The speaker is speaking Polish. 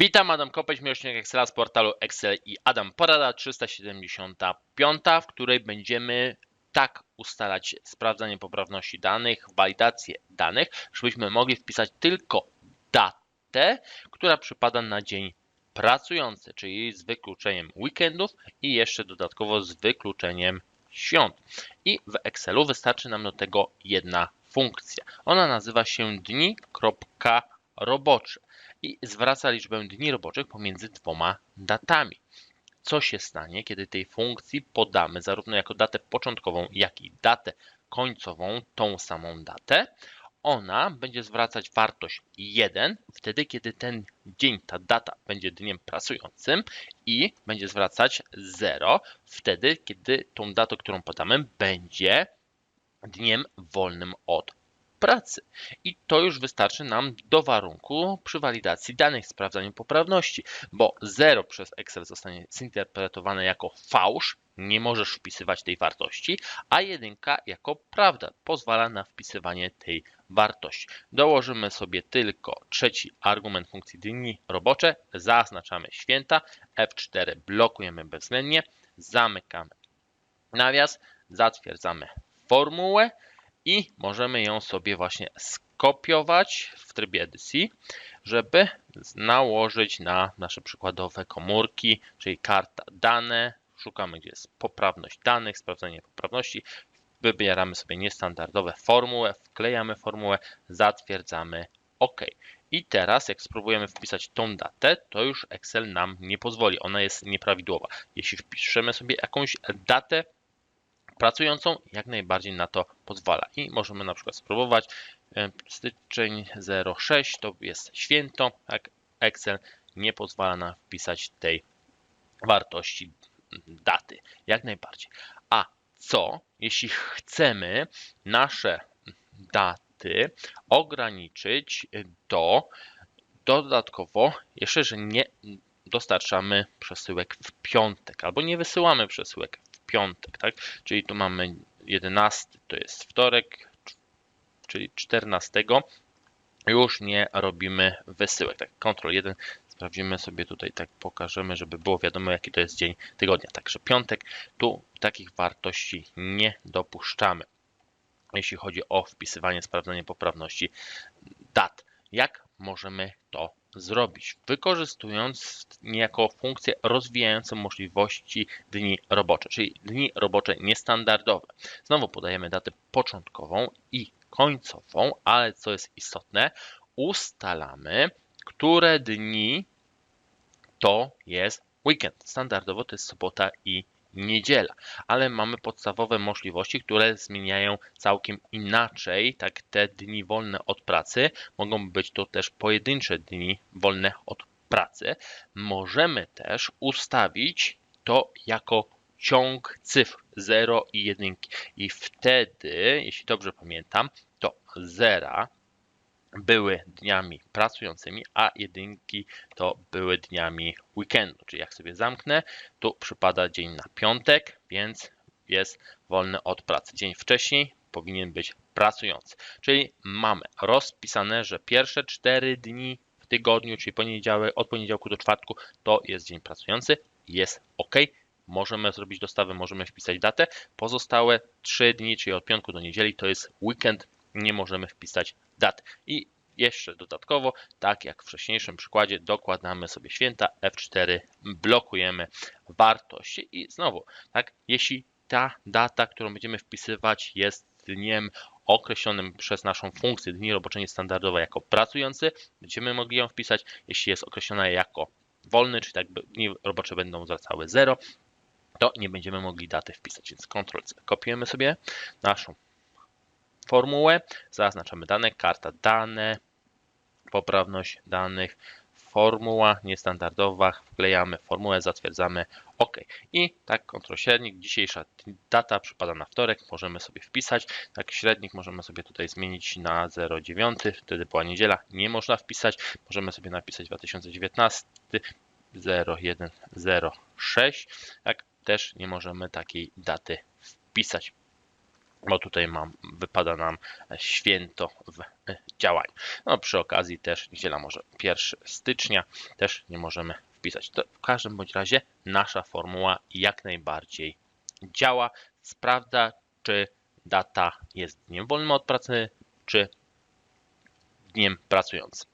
Witam, Adam Kopeć, miłośnik Excela z portalu Excel i Adam Porada 375, w której będziemy tak ustalać sprawdzanie poprawności danych, walidację danych, żebyśmy mogli wpisać tylko datę, która przypada na dzień pracujący, czyli z wykluczeniem weekendów i jeszcze dodatkowo z wykluczeniem świąt. I w Excelu wystarczy nam do tego jedna funkcja. Ona nazywa się dni.robocze i zwraca liczbę dni roboczych pomiędzy dwoma datami. Co się stanie, kiedy tej funkcji podamy zarówno jako datę początkową, jak i datę końcową tą samą datę? Ona będzie zwracać wartość 1 wtedy, kiedy ten dzień, ta data będzie dniem pracującym i będzie zwracać 0 wtedy, kiedy tą datę, którą podamy, będzie dniem wolnym od pracy. I to już wystarczy nam do warunku przy walidacji danych, sprawdzaniu poprawności, bo 0 przez Excel zostanie zinterpretowane jako fałsz, nie możesz wpisywać tej wartości, a jedynka jako prawda pozwala na wpisywanie tej wartości. Dołożymy sobie tylko trzeci argument funkcji dni robocze, zaznaczamy święta, F4 blokujemy bezwzględnie, zamykamy nawias, zatwierdzamy formułę, i możemy ją sobie właśnie skopiować w trybie edycji, żeby nałożyć na nasze przykładowe komórki, czyli karta dane. Szukamy, gdzie jest poprawność danych, sprawdzenie poprawności. Wybieramy sobie niestandardowe formułę, wklejamy formułę, zatwierdzamy OK. I teraz, jak spróbujemy wpisać tą datę, to już Excel nam nie pozwoli. Ona jest nieprawidłowa. Jeśli wpiszemy sobie jakąś datę, pracującą jak najbardziej na to pozwala. I możemy na przykład spróbować e, styczeń 06 to jest święto, tak Excel nie pozwala nam wpisać tej wartości daty, jak najbardziej. A co jeśli chcemy nasze daty ograniczyć do dodatkowo, jeszcze że nie dostarczamy przesyłek w piątek albo nie wysyłamy przesyłek piątek, tak? Czyli tu mamy 11, to jest wtorek, czyli 14 już nie robimy wysyłek. Tak, Ctrl 1 sprawdzimy sobie tutaj, tak pokażemy, żeby było wiadomo, jaki to jest dzień tygodnia. Także piątek, tu takich wartości nie dopuszczamy. Jeśli chodzi o wpisywanie, sprawdzanie poprawności dat. Jak możemy to zrobić, wykorzystując niejako funkcję rozwijającą możliwości dni robocze, czyli dni robocze niestandardowe. Znowu podajemy datę początkową i końcową, ale co jest istotne, ustalamy, które dni to jest weekend. Standardowo to jest sobota i niedziela, ale mamy podstawowe możliwości, które zmieniają całkiem inaczej, tak te dni wolne od pracy, mogą być to też pojedyncze dni wolne od pracy. Możemy też ustawić to jako ciąg cyfr 0 i 1 i wtedy, jeśli dobrze pamiętam, to 0 były dniami pracującymi, a jedynki to były dniami weekendu. Czyli jak sobie zamknę, tu przypada dzień na piątek, więc jest wolny od pracy. Dzień wcześniej powinien być pracujący. Czyli mamy rozpisane, że pierwsze cztery dni w tygodniu, czyli poniedziałek, od poniedziałku do czwartku, to jest dzień pracujący. Jest ok. Możemy zrobić dostawę, możemy wpisać datę. Pozostałe trzy dni, czyli od piątku do niedzieli, to jest weekend nie możemy wpisać dat. I jeszcze dodatkowo, tak jak w wcześniejszym przykładzie, dokładamy sobie święta F4, blokujemy wartość i znowu, tak, jeśli ta data, którą będziemy wpisywać jest dniem określonym przez naszą funkcję dni robocze niestandardowe jako pracujący, będziemy mogli ją wpisać, jeśli jest określona jako wolny, czyli tak dni robocze będą zwracały 0, to nie będziemy mogli daty wpisać, więc Ctrl C. Kopiujemy sobie naszą formułę, zaznaczamy dane, karta dane, poprawność danych, formuła niestandardowa, wklejamy formułę, zatwierdzamy OK. I tak kontrol średnik, dzisiejsza data przypada na wtorek, możemy sobie wpisać. Tak średnik możemy sobie tutaj zmienić na 0,9, wtedy była niedziela, nie można wpisać. Możemy sobie napisać 2019 0106, tak też nie możemy takiej daty wpisać. Bo tutaj mam, wypada nam święto w działaniu. No przy okazji też niedziela może 1 stycznia też nie możemy wpisać. To w każdym bądź razie nasza formuła jak najbardziej działa. Sprawdza, czy data jest dniem wolnym od pracy, czy dniem pracującym.